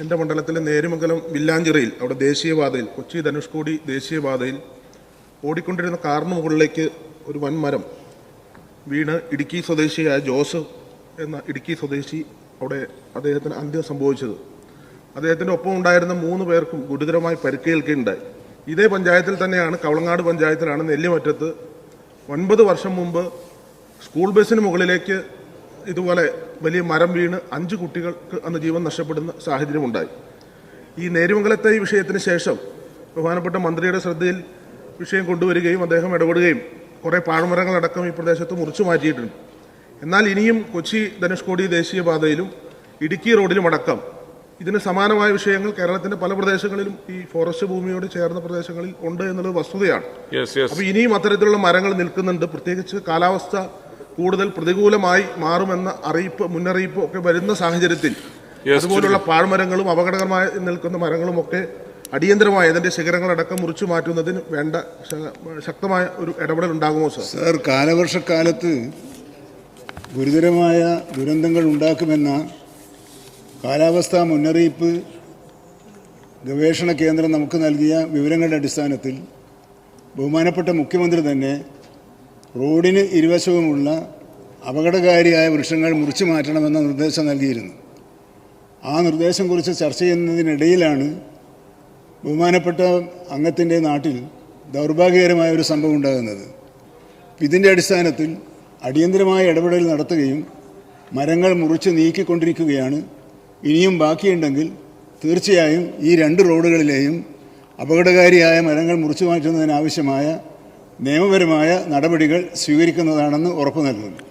എന്റെ മണ്ഡലത്തിലെ നേരുമംഗലം വില്ലാഞ്ചിറയിൽ അവിടെ ദേശീയപാതയിൽ കൊച്ചി ധനുഷ്കോടി ദേശീയപാതയിൽ ഓടിക്കൊണ്ടിരുന്ന കാറിന് മുകളിലേക്ക് ഒരു വൻമരം വീണ് ഇടുക്കി സ്വദേശിയായ ജോസഫ് എന്ന ഇടുക്കി സ്വദേശി അവിടെ അദ്ദേഹത്തിന് അന്ത്യം സംഭവിച്ചത്. അദ്ദേഹത്തിന്റെ ഒപ്പം ഉണ്ടായിരുന്ന മൂന്ന് പേർക്കും ഗുരുതരമായി പരിക്കേൽക്കുകയുണ്ടായി. ഇതേ പഞ്ചായത്തിൽ തന്നെയാണ് കവളങ്ങാട് പഞ്ചായത്തിലാണ് നെല്ലിമറ്റത്ത് ഒൻപത് വർഷം മുമ്പ് സ്കൂൾ ബസ്സിന് മുകളിലേക്ക് ഇതുപോലെ വലിയ മരം വീണ് അഞ്ച് കുട്ടികൾക്ക് അന്ന് ജീവൻ നഷ്ടപ്പെടുന്ന സാഹചര്യമുണ്ടായി. ഈ നേരുമംഗലത്തെ ഈ വിഷയത്തിന് ശേഷം ബഹുമാനപ്പെട്ട മന്ത്രിയുടെ ശ്രദ്ധയിൽ വിഷയം കൊണ്ടുവരികയും അദ്ദേഹം ഇടപെടുകയും കുറേ പാഴ്മരങ്ങളടക്കം ഈ പ്രദേശത്ത് മുറിച്ചു മാറ്റിയിട്ടുണ്ട്. എന്നാൽ ഇനിയും കൊച്ചി ധനുഷ്കോടി ദേശീയപാതയിലും ഇടുക്കി റോഡിലും അടക്കം ഇതിന് സമാനമായ വിഷയങ്ങൾ കേരളത്തിന്റെ പല പ്രദേശങ്ങളിലും ഈ ഫോറസ്റ്റ് ഭൂമിയോട് ചേർന്ന പ്രദേശങ്ങളിൽ ഉണ്ട് എന്നുള്ളത് വസ്തുതയാണ്. അപ്പോൾ ഇനിയും അത്തരത്തിലുള്ള മരങ്ങൾ നിൽക്കുന്നുണ്ട്. പ്രത്യേകിച്ച് കാലാവസ്ഥ കൂടുതൽ പ്രതികൂലമായി മാറുമെന്ന അറിയിപ്പ് മുന്നറിയിപ്പ് ഒക്കെ വരുന്ന സാഹചര്യത്തിൽ അതുപോലുള്ള പാഴ്മരങ്ങളും അപകടകരമായി നിൽക്കുന്ന മരങ്ങളും ഒക്കെ അടിയന്തരമായി അതിന്റെ ശിഖരങ്ങളടക്കം മുറിച്ചു മാറ്റുന്നതിന് വേണ്ട ശക്തമായ ഒരു ഇടപെടൽ ഉണ്ടാകുമോ സർ സാർ കാലവർഷക്കാലത്ത് ഗുരുതരമായ ദുരന്തങ്ങൾ ഉണ്ടാക്കുമെന്ന കാലാവസ്ഥാ മുന്നറിയിപ്പ് ഗവേഷണ കേന്ദ്രം നമുക്ക് നൽകിയ വിവരങ്ങളുടെ അടിസ്ഥാനത്തിൽ ബഹുമാനപ്പെട്ട മുഖ്യമന്ത്രി തന്നെ റോഡിന് ഇരുവശവുമുള്ള അപകടകാരിയായ വൃക്ഷങ്ങൾ മുറിച്ചു മാറ്റണമെന്ന നിർദ്ദേശം നൽകിയിരുന്നു. ആ നിർദ്ദേശം കുറിച്ച് ചർച്ച ചെയ്യുന്നതിനിടയിലാണ് ബഹുമാനപ്പെട്ട അംഗത്തിന്റെ നാട്ടിൽ ദൗർഭാഗ്യകരമായ ഒരു സംഭവം ഉണ്ടാകുന്നത്. ഇതിന്റെ അടിസ്ഥാനത്തിൽ അടിയന്തരമായ ഇടപെടൽ നടത്തുകയും മരങ്ങൾ മുറിച്ച് നീക്കിക്കൊണ്ടിരിക്കുകയാണ്. ഇനിയും ബാക്കിയുണ്ടെങ്കിൽ തീർച്ചയായും ഈ രണ്ട് റോഡുകളിലെയും അപകടകാരിയായ മരങ്ങൾ മുറിച്ചു മാറ്റുന്നതിനാവശ്യമായ നിയമപരമായ നടപടികൾ സ്വീകരിക്കുന്നതാണെന്ന് ഉറപ്പു നൽകുന്നു